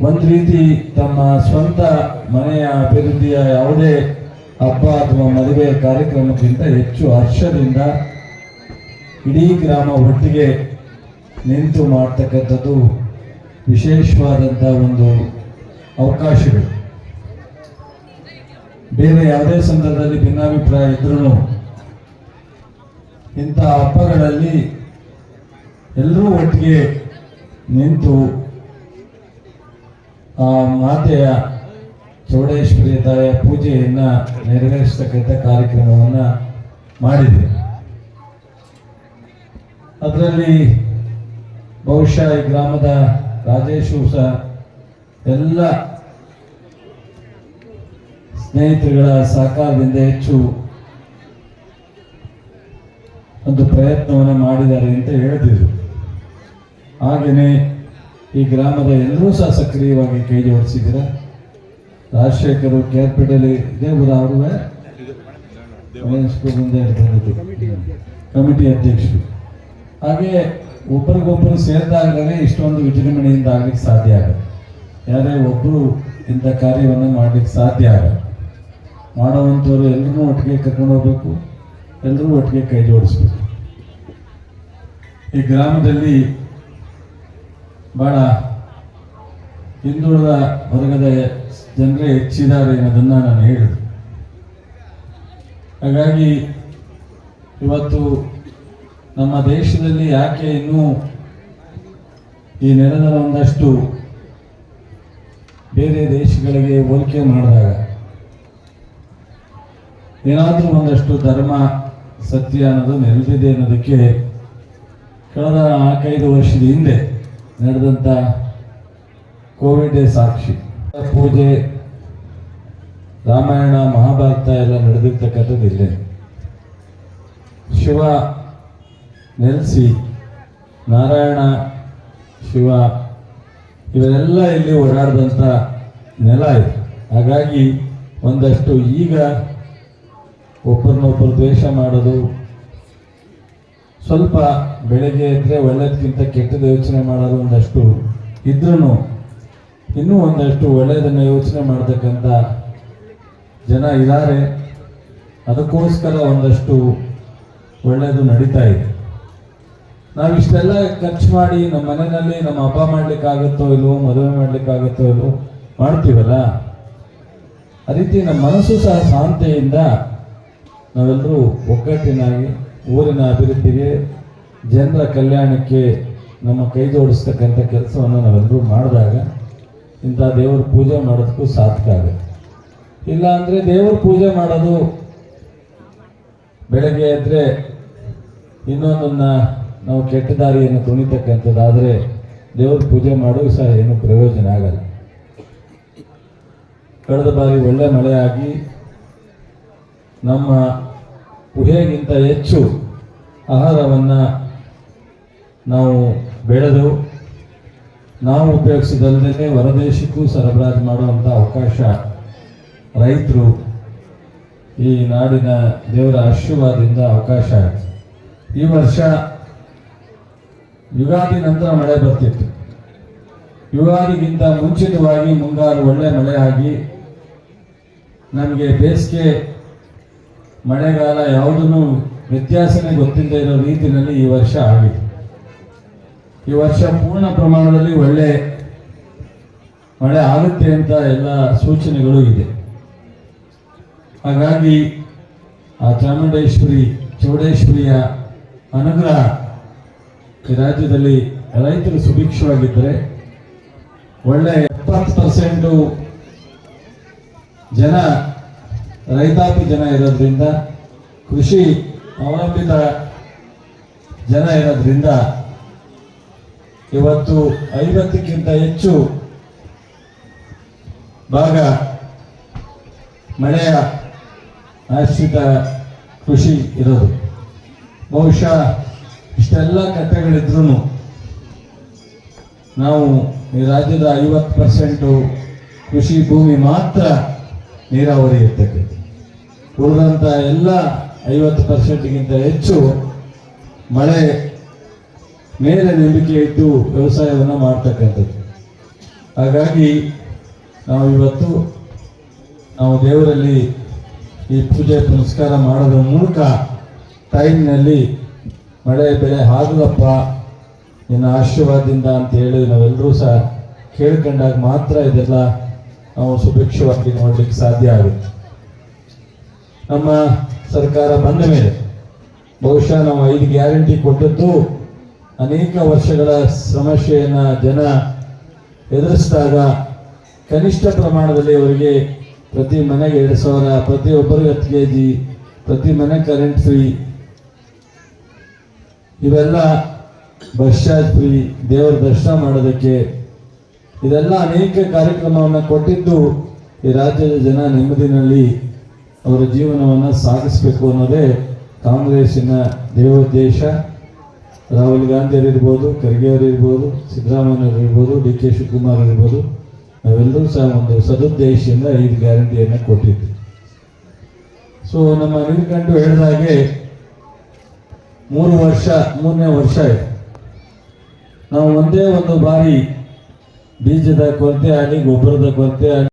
ರೀತಿ ತಮ್ಮ ಸ್ವಂತ ಮನೆಯ ಅಭಿವೃದ್ಧಿಯ ಯಾವುದೇ ಹಬ್ಬ ಅಥವಾ ಮದುವೆ ಕಾರ್ಯಕ್ರಮಕ್ಕಿಂತ ಹೆಚ್ಚು ಹರ್ಷದಿಂದ ಇಡೀ ಗ್ರಾಮ ಒಟ್ಟಿಗೆ ನಿಂತು ಮಾಡ್ತಕ್ಕಂಥದ್ದು ವಿಶೇಷವಾದಂಥ ಒಂದು ಅವಕಾಶಗಳು. ಬೇರೆ ಯಾವುದೇ ಸಂದರ್ಭದಲ್ಲಿ ಭಿನ್ನಾಭಿಪ್ರಾಯ ಇದ್ರೂ ಇಂಥ ಹಬ್ಬಗಳಲ್ಲಿ ಎಲ್ಲರೂ ಒಟ್ಟಿಗೆ ನಿಂತು ಮಾತೆಯ ಚೌಡೇಶ್ವರಿ ತಾಯಿಯ ಪೂಜೆಯನ್ನು ನೆರವೇರಿಸತಕ್ಕಂಥ ಕಾರ್ಯಕ್ರಮವನ್ನ ಮಾಡಿದೆ. ಅದರಲ್ಲಿ ಬಹುಶಃ ಈ ಗ್ರಾಮದ ರಾಜೇಶು ಸಹ ಎಲ್ಲ ಸ್ನೇಹಿತರುಗಳ ಸಹಕಾರದಿಂದ ಹೆಚ್ಚು ಒಂದು ಪ್ರಯತ್ನವನ್ನು ಮಾಡಿದ್ದಾರೆ ಅಂತ ಹೇಳ್ತಿದ್ರು. ಹಾಗೆಯೇ ಈ ಗ್ರಾಮದ ಎಲ್ಲರೂ ಸಹ ಸಕ್ರಿಯವಾಗಿ ಕೈ ಜೋಡಿಸಿದ್ದೀರ? ರಾಜಶೇಖರು ಕೇರ್ಪೇಟೆಯಲ್ಲಿ ಇದೇ ಮುಂದೆ ಕಮಿಟಿ ಅಧ್ಯಕ್ಷರು. ಹಾಗೆ ಒಬ್ಬರಿಗೊಬ್ಬರು ಸೇರಿದಾಗಲೇ ಇಷ್ಟೊಂದು ವಿಜೃಂಭಣೆಯಿಂದ ಆಗಲಿಕ್ಕೆ ಸಾಧ್ಯ ಆಗುತ್ತೆ ಯಾರೇ ಒಬ್ಬರು ಇಂಥ ಕಾರ್ಯವನ್ನು ಮಾಡ್ಲಿಕ್ಕೆ ಸಾಧ್ಯ ಆಗಲ್ಲ. ಮಾಡುವಂಥವ್ರು ಎಲ್ಲರೂ ಒಟ್ಟಿಗೆ ಕರ್ಕೊಂಡು ಹೋಗ್ಬೇಕು ಎಲ್ಲರೂ ಒಟ್ಟಿಗೆ ಕೈ ಜೋಡಿಸ್ಬೇಕು. ಈ ಗ್ರಾಮದಲ್ಲಿ ಬಹಳ ಹಿಂದುಳಿದ ವರ್ಗದ ಜನರೇ ಹೆಚ್ಚಿದ್ದಾರೆ ಅನ್ನೋದನ್ನು ನಾನು ಹೇಳಿದೆ. ಹಾಗಾಗಿ ಇವತ್ತು ನಮ್ಮ ದೇಶದಲ್ಲಿ ಯಾಕೆ ಇನ್ನೂ ಈ ನೆಲದ ಒಂದಷ್ಟು ಬೇರೆ ದೇಶಗಳಿಗೆ ಹೋಲಿಕೆ ಮಾಡಿದಾಗ ಏನಾದರೂ ಒಂದಷ್ಟು ಧರ್ಮ, ಸತ್ಯ ಅನ್ನೋದು ನೆಲೆದಿದೆ ಅನ್ನೋದಕ್ಕೆ ಕಳೆದ ನಾಲ್ಕೈದು ವರ್ಷದ ಹಿಂದೆ ನಡೆದಂಥ ಕೋವಿಡ್ ಸಾಕ್ಷಿ. ಪೂಜೆ, ರಾಮಾಯಣ, ಮಹಾಭಾರತ ಎಲ್ಲ ನಡೆದಿರ್ತಕ್ಕಂಥದ್ದು ಇಲ್ಲೇ. ಶಿವ ನೆಲೆಸಿ, ನಾರಾಯಣ, ಶಿವ ಇವರೆಲ್ಲ ಇಲ್ಲಿ ಓಡಾಡಿದಂಥ ನೆಲ ಇದೆ. ಹಾಗಾಗಿ ಒಂದಷ್ಟು ಈಗ ಒಬ್ಬರನ್ನೊಬ್ಬರು ದ್ವೇಷ ಮಾಡೋದು ಸ್ವಲ್ಪ ಬೆಳಗ್ಗೆ ಇದ್ರೆ ಒಳ್ಳೆಯದಕ್ಕಿಂತ ಕೆಟ್ಟದ ಯೋಚನೆ ಮಾಡೋದು ಒಂದಷ್ಟು ಇದ್ರೂ ಇನ್ನೂ ಒಂದಷ್ಟು ಒಳ್ಳೆಯದನ್ನು ಯೋಚನೆ ಮಾಡತಕ್ಕಂಥ ಜನ ಇದ್ದಾರೆ ಅದಕ್ಕೋಸ್ಕರ ಒಂದಷ್ಟು ಒಳ್ಳೆಯದು ನಡೀತಾ ಇದೆ. ನಾವು ಇಷ್ಟೆಲ್ಲ ಖರ್ಚು ಮಾಡಿ ನಮ್ಮ ಮನೆಯಲ್ಲಿ ನಮ್ಮ ಹಬ್ಬ ಮಾಡಲಿಕ್ಕಾಗುತ್ತೋ ಇಲ್ವೋ, ಮದುವೆ ಮಾಡಲಿಕ್ಕಾಗುತ್ತೋ ಇಲ್ಲವೋ ಮಾಡ್ತೀವಲ್ಲ? ಆ ರೀತಿ ನಮ್ಮ ಮನಸ್ಸು ಸಹ ಶಾಂತಿಯಿಂದ ನಾವೆಲ್ಲರೂ ಒಗ್ಗಟ್ಟಿನಾಗಿ ಊರಿನ ಅಭಿವೃದ್ಧಿಗೆ ಜನರ ಕಲ್ಯಾಣಕ್ಕೆ ನಮ್ಮ ಕೈ ಜೋಡಿಸ್ತಕ್ಕಂಥ ಕೆಲಸವನ್ನು ನಾವೆಲ್ಲರೂ ಮಾಡಿದಾಗ ಇಂಥ ದೇವರ ಪೂಜೆ ಮಾಡೋದಕ್ಕೂ ಸಾಧ್ಯ ಆಗುತ್ತೆ. ಇಲ್ಲ ಅಂದರೆ ದೇವ್ರ ಪೂಜೆ ಮಾಡೋದು ಬೆಳಗ್ಗೆ ಎದ್ದರೆ ಇನ್ನೊಂದನ್ನು ನಾವು ಕೆಟ್ಟ ದಾರಿಯನ್ನು ತುಣಿತಕ್ಕಂಥದ್ದಾದರೆ ದೇವ್ರ ಪೂಜೆ ಮಾಡೋದು ಸಹ ಏನು ಪ್ರಯೋಜನ ಆಗಲ್ಲ. ಕಳೆದ ಬಾರಿ ಒಳ್ಳೆ ಮಳೆಯಾಗಿ ನಮ್ಮ ಊಹೆಗಿಂತ ಹೆಚ್ಚು ಆಹಾರವನ್ನು ನಾವು ಬೆಳೆದು ನಾವು ಉಪಯೋಗಿಸಿದಲ್ಲದೆ ಹೊರದೇಶಕ್ಕೂ ಸರಬರಾಜು ಮಾಡುವಂಥ ಅವಕಾಶ ರೈತರು ಈ ನಾಡಿನ ದೇವರ ಆಶೀರ್ವಾದದಿಂದ ಅವಕಾಶ ಈ ವರ್ಷ ಯುಗಾದಿ ನಂತರ ಮಳೆ ಬರ್ತಿತ್ತು. ಯುಗಾದಿಗಿಂತ ಮುಂಚಿತವಾಗಿ ಮುಂಗಾರು ಒಳ್ಳೆ ಮಳೆ ಆಗಿ ನಮಗೆ ಬೇಸಿಗೆ ಮಳೆಗಾಲ ಯಾವುದನ್ನು ವ್ಯತ್ಯಾಸನೇ ಗೊತ್ತಿಲ್ಲದೆ ಇರೋ ರೀತಿಯಲ್ಲಿ ಈ ವರ್ಷ ಆಗಿದೆ. ಈ ವರ್ಷ ಪೂರ್ಣ ಪ್ರಮಾಣದಲ್ಲಿ ಒಳ್ಳೆ ಮಳೆ ಆಗುತ್ತೆ ಅಂತ ಎಲ್ಲ ಸೂಚನೆಗಳು ಇದೆ. ಹಾಗಾಗಿ ಆ ಚಾಮುಂಡೇಶ್ವರಿ, ಚೌಡೇಶ್ವರಿಯ ಅನುಗ್ರಹ ಈ ರಾಜ್ಯದಲ್ಲಿ ರೈತರು ಸುಭಿಕ್ಷವಾಗಿದ್ದರೆ ಒಳ್ಳೆ ಎಪ್ಪತ್ತು ಪರ್ಸೆಂಟು ಜನ ರೈತಾಪಿ ಜನ ಇರೋದ್ರಿಂದ, ಕೃಷಿ ಅವಲಂಬಿತ ಜನ ಇರೋದ್ರಿಂದ ಇವತ್ತು ಐವತ್ತಕ್ಕಿಂತ ಹೆಚ್ಚು ಭಾಗ ಮಳೆಯ ಆಶ್ರಿತ ಕೃಷಿ ಇರೋದು. ಬಹುಶಃ ಇಷ್ಟೆಲ್ಲ ಕಟ್ಟೆಗಳಿದ್ರೂ ನಾವು ಈ ರಾಜ್ಯದ ಐವತ್ತು ಪರ್ಸೆಂಟು ಕೃಷಿ ಭೂಮಿ ಮಾತ್ರ ನೀರಾವರಿ ಇರ್ತಕ್ಕಂಥ ಉಳಿದಂಥ ಎಲ್ಲ ಐವತ್ತು ಪರ್ಸೆಂಟ್ಗಿಂತ ಹೆಚ್ಚು ಮಳೆ ಮೇಲೆ ನಂಬಿಕೆ ಇಟ್ಟು ವ್ಯವಸಾಯವನ್ನು ಮಾಡ್ತಕ್ಕಂಥದ್ದು. ಹಾಗಾಗಿ ನಾವು ಇವತ್ತು ನಾವು ದೇವರಲ್ಲಿ ಈ ಪೂಜೆ ಪುನಸ್ಕಾರ ಮಾಡೋದ್ರ ಮೂಲಕ ಟೈಮ್ನಲ್ಲಿ ಮಳೆ, ಬೆಳೆ ಆಗಲಪ್ಪ ನಿನ್ನ ಆಶೀರ್ವಾದದಿಂದ ಅಂತ ಹೇಳಿ ನಾವೆಲ್ಲರೂ ಸಹ ಕೇಳ್ಕೊಂಡಾಗ ಮಾತ್ರ ಇದೆಲ್ಲ ನಾವು ಸುಭಿಕ್ಷವಾಗಿ ನೋಡಲಿಕ್ಕೆ ಸಾಧ್ಯ ಆಗುತ್ತೆ. ನಮ್ಮ ಸರ್ಕಾರ ಬಂದ ಮೇಲೆ ಬಹುಶಃ ನಾವು ಐದು ಗ್ಯಾರಂಟಿ ಕೊಟ್ಟದ್ದು ಅನೇಕ ವರ್ಷಗಳ ಸಮಸ್ಯೆಯನ್ನು ಜನ ಎದುರಿಸಿದಾಗ ಕನಿಷ್ಠ ಪ್ರಮಾಣದಲ್ಲಿ ಅವರಿಗೆ ಪ್ರತಿ ಮನೆಗೆ ಎರಡು ಸಾವಿರ ಪ್ರತಿಯೊಬ್ಬರಿಗೆ ಹತ್ತು ಕೆ ಜಿ ಪ್ರತಿ ಮನೆ ಕರೆಂಟ್ ಫ್ರೀ ಇವೆಲ್ಲ ಬಸ್ ಚಾರ್ಜ್ ಫ್ರೀ ದೇವರ ದರ್ಶನ ಮಾಡೋದಕ್ಕೆ. ಇದೆಲ್ಲ ಅನೇಕ ಕಾರ್ಯಕ್ರಮವನ್ನು ಕೊಟ್ಟಿದ್ದು ಈ ರಾಜ್ಯದ ಜನ ನೆಮ್ಮದಿನಲ್ಲಿ ಅವರ ಜೀವನವನ್ನು ಸಾಗಿಸಬೇಕು ಅನ್ನೋದೇ ಕಾಂಗ್ರೆಸ್ಸಿನ ದೇವೋದ್ದೇಶ. ರಾಹುಲ್ ಗಾಂಧಿ ಇರ್ಬೋದು, ಖರ್ಗೆ ಅವರಿರ್ಬೋದು ಸಿದ್ದರಾಮಯ್ಯ ಇರ್ಬೋದು, ಡಿ ಕೆ ಶಿವಕುಮಾರ್ ಇರ್ಬೋದು, ನಾವೆಲ್ಲರೂ ಸಹ ಒಂದು ಸದುದ್ದೇಶದಿಂದ ಈ ಗ್ಯಾರಂಟಿಯನ್ನು ಕೊಟ್ಟಿದ್ವಿ. ಸೊ ನಮ್ಮ ನೀರ್ಕಂಡು ಹೇಳಿದ ಹಾಗೆ ಮೂರು ವರ್ಷ, ಮೂರನೇ ವರ್ಷ ಇದೆ. ನಾವು ಒಂದೇ ಒಂದು ಬಾರಿ ಬೀಜದ ಕೊರತೆ ಆಗಲಿ, ಗೊಬ್ಬರದ ಕೊರತೆ